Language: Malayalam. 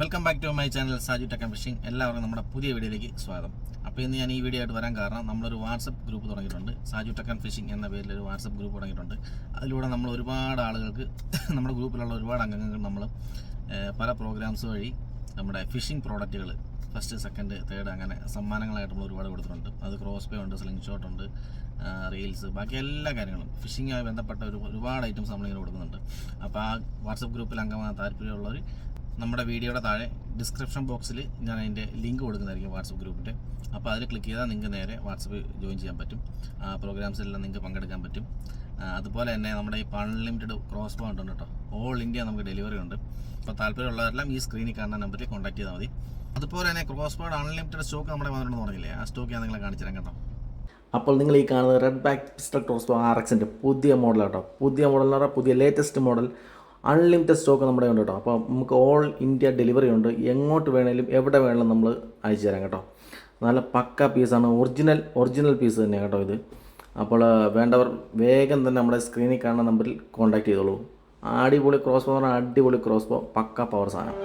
Welcome back to my channel Saju tech and fishing എല്ലാവർക്കും നമ്മുടെ പുതിയ വീഡിയോയിലേക്ക് സ്വാഗതം. അപ്പോൾ ഇന്ന് ഞാൻ ഈ വീഡിയോ ആയിട്ട് വരാൻ കാരണം നമ്മളൊരു വാട്സപ്പ് ഗ്രൂപ്പ് തുടങ്ങിയിട്ടുണ്ട്. സാജു ടെക്കൻ ഫിഷിംഗ് എന്ന പേരിൽ ഒരു വാട്സപ്പ് ഗ്രൂപ്പ് തുടങ്ങിയിട്ടുണ്ട്. അതിലൂടെ നമ്മൾ ഒരുപാട് ആളുകൾക്ക് നമ്മുടെ ഗ്രൂപ്പിലുള്ള ഒരുപാട് അംഗങ്ങൾ നമ്മൾ പല പ്രോഗ്രാംസ് വഴി നമ്മുടെ ഫിഷിംഗ് പ്രോഡക്റ്റുകൾ ഫസ്റ്റ് സെക്കൻഡ് തേർഡ് അങ്ങനെ സമ്മാനങ്ങളായിട്ട് നമ്മൾ ഒരുപാട് കൊടുത്തിട്ടുണ്ട്. അത് ക്രോസ് പേ ഉണ്ട് സ്ലിംഗ് ഷോട്ട് ഉണ്ട് റീൽസ് ബാക്കി എല്ലാ കാര്യങ്ങളും. ഫിഷിങ്ങുമായി ബന്ധപ്പെട്ട ഒരു ഒരുപാട് ഐറ്റംസ് നമ്മളിങ്ങനെ കൊടുക്കുന്നുണ്ട്. അപ്പോൾ ആ വാട്സപ്പ് ഗ്രൂപ്പിൽ അംഗമാകാൻ താല്പര്യമുള്ളവർ നമ്മുടെ വീഡിയോയുടെ താഴെ ഡിസ്ക്രിപ്ഷൻ ബോക്സിൽ ഞാൻ അതിന്റെ ലിങ്ക് കൊടുക്കുന്നതായിരിക്കും വാട്സപ്പ് ഗ്രൂപ്പിന്റെ അപ്പോൾ അതിൽ ക്ലിക്ക് ചെയ്താൽ നിങ്ങൾക്ക് നേരെ വാട്സപ്പ് ജോയിൻ ചെയ്യാൻ പറ്റും. ആ പ്രോഗ്രാംസിലെല്ലാം നിങ്ങൾക്ക് പങ്കെടുക്കാൻ പറ്റും. അതുപോലെ തന്നെ നമ്മുടെ ഈ അൺലിമിറ്റഡ് ക്രോസ് ബോ ഉണ്ട് കേട്ടോ. ഓൾ ഇന്ത്യ നമുക്ക് ഡെലിവറി ഉണ്ട്. അപ്പോൾ താല്പര്യമുള്ളവരെല്ലാം ഈ സ്ക്രീനിൽ കാണുന്ന നമ്പറിൽ കോൺടാക്ട് ചെയ്താൽ മതി. അതുപോലെ തന്നെ ക്രോസ് ബോർഡ് അൺലിമിറ്റഡ് സ്റ്റോക്ക് നമ്മുടെ വന്നിട്ടുണ്ടെന്ന് പറഞ്ഞില്ലേ? ആ സ്റ്റോക്ക് ഞാൻ നിങ്ങളെ കാണിച്ചു തരാം കേട്ടോ. അപ്പോൾ നിങ്ങൾ ഈ കാണുന്നത് red back pistol crossbow R എക്സിന്റെ പുതിയ മോഡലാണ് കേട്ടോ. പുതിയ മോഡൽ എന്ന് പറഞ്ഞാൽ പുതിയ ലേറ്റസ്റ്റ് മോഡൽ അൺലിമിറ്റഡ് സ്റ്റോക്ക് നമ്മുടെ ഉണ്ട് കേട്ടോ. അപ്പോൾ നമുക്ക് ഓൾ ഇന്ത്യ ഡെലിവറി ഉണ്ട്. എങ്ങോട്ട് വേണേലും എവിടെ വേണേലും നമ്മൾ അയച്ചു തരാം കേട്ടോ. നല്ല പക്ക പീസാണ് ഒറിജിനൽ ഒറിജിനൽ പീസ് തന്നെയാണ് കേട്ടോ ഇത്. അപ്പോൾ വേണ്ടവർ വേഗം തന്നെ നമ്മുടെ സ്ക്രീനിൽ കാണുന്ന നമ്പറിൽ കോൺടാക്റ്റ് ചെയ്തോളൂ. അടിപൊളി ക്രോസ് പോകുന്ന അടിപൊളി ക്രോസ് പോ പക്ക പവർ സാധനം.